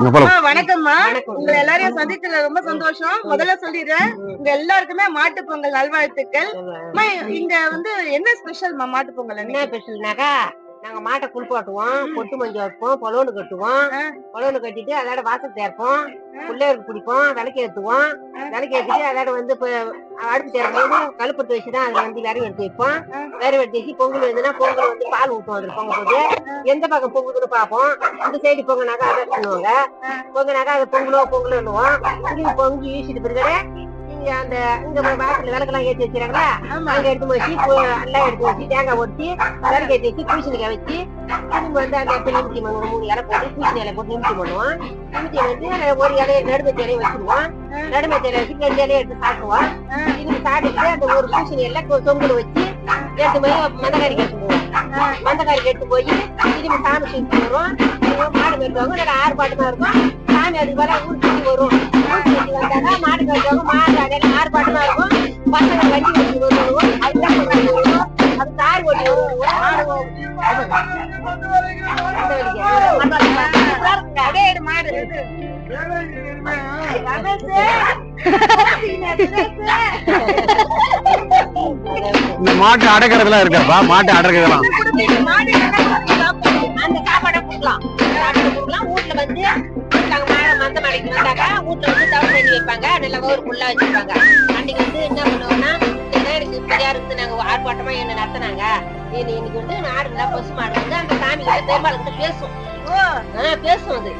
இங்க வணக்கம்மா. வணக்கம். உங்க எல்லாரையும் சந்திச்சதுல ரொம்ப சந்தோஷம். முதல்ல சொல்லிடுறேன். உங்க எல்லாருக்குமே மாட்டு பொங்கல் நல்வாழ்த்துக்கள். அம்மா, இங்க வந்து என்ன ஸ்பெஷல்மா மாட்டு பொங்கல் என்ன? ஸ்பெஷல்னாக்கா நாங்க மாட்டை குளிப்பாட்டுவோம் பொட்டு மஞ்சள் வைப்போம் பொலோனு கட்டுவோம். பொலோனு கட்டிட்டு அதோட வாசல் தேர்ப்போம் பிள்ளையருக்கு பிடிப்போம் விளக்கு ஏத்துவோம். விளக்கு ஏத்திட்டு அதோட வந்து இப்ப அடுப்பு தேரும் போது கழுப்பத்து வச்சுதான் அதுல வந்து விறகு எடுத்து வைப்போம். விறகு எடுத்து வச்சு பொங்கல் வந்துன்னா பொங்கல் வந்து பால் ஊற்றுவோம் அதுல பொங்க போது எந்த பக்கம் பொங்குதுன்னு பார்ப்போம். இந்த சைடு பொங்கினாக்கா அதை பண்ணுவாங்க. பொங்கினாக்கா அது பொங்கலோ பொங்கலோ இல்லுவோம் திரும்பி பொங்கி வீசிட்டு பிறகு இங்க அந்த இங்க வாசல் விளக்கெல்லாம் ஏற்றி வச்சுறாங்களா ஆமா. அங்க எடுத்து வச்சு எல்லாம் எடுத்து வச்சு தேங்காய் ஒட்டி விளக்கு ஏற்றி வச்சு பூசணிக்காய் வச்சு திரும்ப வந்து அந்த இடத்துல நிமித்தி பண்ணுவோம் மூணு இலை போட்டு பூசணி இலை போட்டு நிமித்தி பண்ணுவோம். நிமித்தி வந்து ஒரு இலையை நடுமத்தி இலையை வச்சிருவோம். நடுமத்தி இலையை வச்சு ரெண்டு இலையை எடுத்து சாப்பிடுவோம். இது சாப்பிட்டுட்டு அந்த ஒரு பூசணி எல்லாம் தொங்குல வச்சு எடுத்து போய் மந்தக்காரிக்கு எடுத்து போவோம். மந்தக்காரிக்கு எடுத்து போய் திரும்பி சாமி சுற்றி வருவோம். திரும்ப மாடு கட்டுவாங்க நல்லா ஆர்ப்பாட்டமா இருக்கும். சாமி அதுக்கு மேல ஊர் சுற்றி வரும். ஊர் சுற்றி வந்தாக்கா மாடு கட்டுவாங்க மாடு அதெல்லாம் ஆர்ப்பாட்டமா இருக்கும். பசங்க வண்டி ஓட்டி வருவோம் அதுதான் வருவோம் அது கார் ஓட்டி வருவோம் மாடு. இந்த மாட்டு அடக்கிறதுலாம் இருக்காப்பா மாட்டு அடக்கிறதுலாம். கொடுக்கலாம் வீட்டுல வந்து நாங்க மந்த மலைக்கு வந்தாக்கா வீட்டுல வந்து தவிர பண்ணி வைப்பாங்க. நல்லா ஒரு புல்லா வச்சிருப்பாங்க. அன்னைக்கு வந்து என்ன பண்ணுவோம்னா இதுதான் எனக்கு இப்படியா இருக்குது நாங்க ஆர்ப்பாட்டமா என்ன நடத்துனாங்க. இன்னைக்கு வந்து மாடுல பசு மாடு வந்து அந்த சாமி கிட்ட பெருமாள் கிட்ட பேசும் பேசும் அது.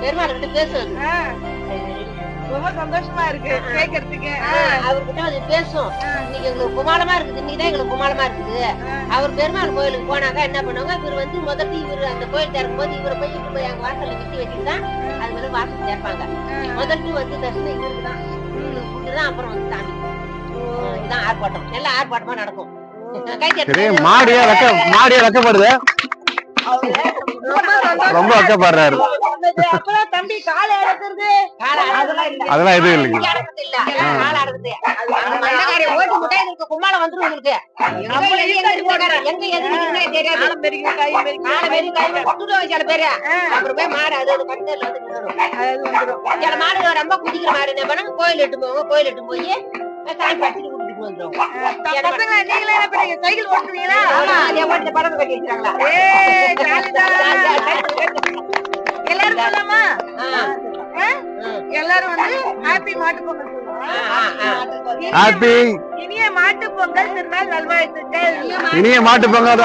பெருமாள் கிட்ட பேசும் அது ரொம்ப சந்தோஷமா இருக்கு. கேக்குறதுக்கு. அவர்கிட்ட அது பேசும். இன்னைக்கு எங்களுக்கு குமாலமா இருக்குது. இன்னைக்கு தான் எங்களுக்கு குமாலமா இருக்குது. அவர் பெருமாள் கோயிலுக்கு போனாக்கா என்ன பண்ணுவாங்க? இவர் வந்து முதல்ல இவர் அந்த கோயில் திறக்கும் போது இவரை போய் இட்டு போய் அங்க வாசல்ல விட்டு வச்சுட்டு தான் அது மேல வாசல் திறப்பாங்க. முதல்ல வந்து தரிசனம் இவருக்கு தான். அப்புறம் வந்து சாமி. இதுதான் ஆர்ப்பாட்டம். நல்ல ஆர்ப்பாட்டமா நடக்கும். மாடியே வெக்க மாடியே வெக்கப்படுது? ரொம்ப சந்தோஷம். அப்புறம் தம்பி காலை அடக்குறது அதெல்லாம் இல்ல. அதெல்லாம் எதுவும் இல்லைங்க. அடக்குறது காலை அடக்குறது ஓட்டு முட்டை கும்மாளம் வந்துரும் உங்களுக்கு எங்க தெரியாது. சில பேரு. அப்புறம் போய் மாடு அது அது பக்கத்துல வந்து சில மாடு ரொம்ப குடிக்கிற மாடு என்ன பண்ணுங்க கோயில் எட்டு போவாங்க கோயில் எட்டு போய் சாமி கூட்டிட்டு நீங்களே சைக்கிள் ஓட்டுவீங்களா ஆமா அதே மாதிரி கட்டி வச்சிருக்காங்களா சொல்லலாமா எல்லாரும் வந்து ஹாப்பி மாட்டு பொங்கல் ஹாப்பி இனிய மாட்டு பொங்கல் திருநாள் நல்வாழ்த்துக்கள். இனிய மாட்டு பொங்கல்.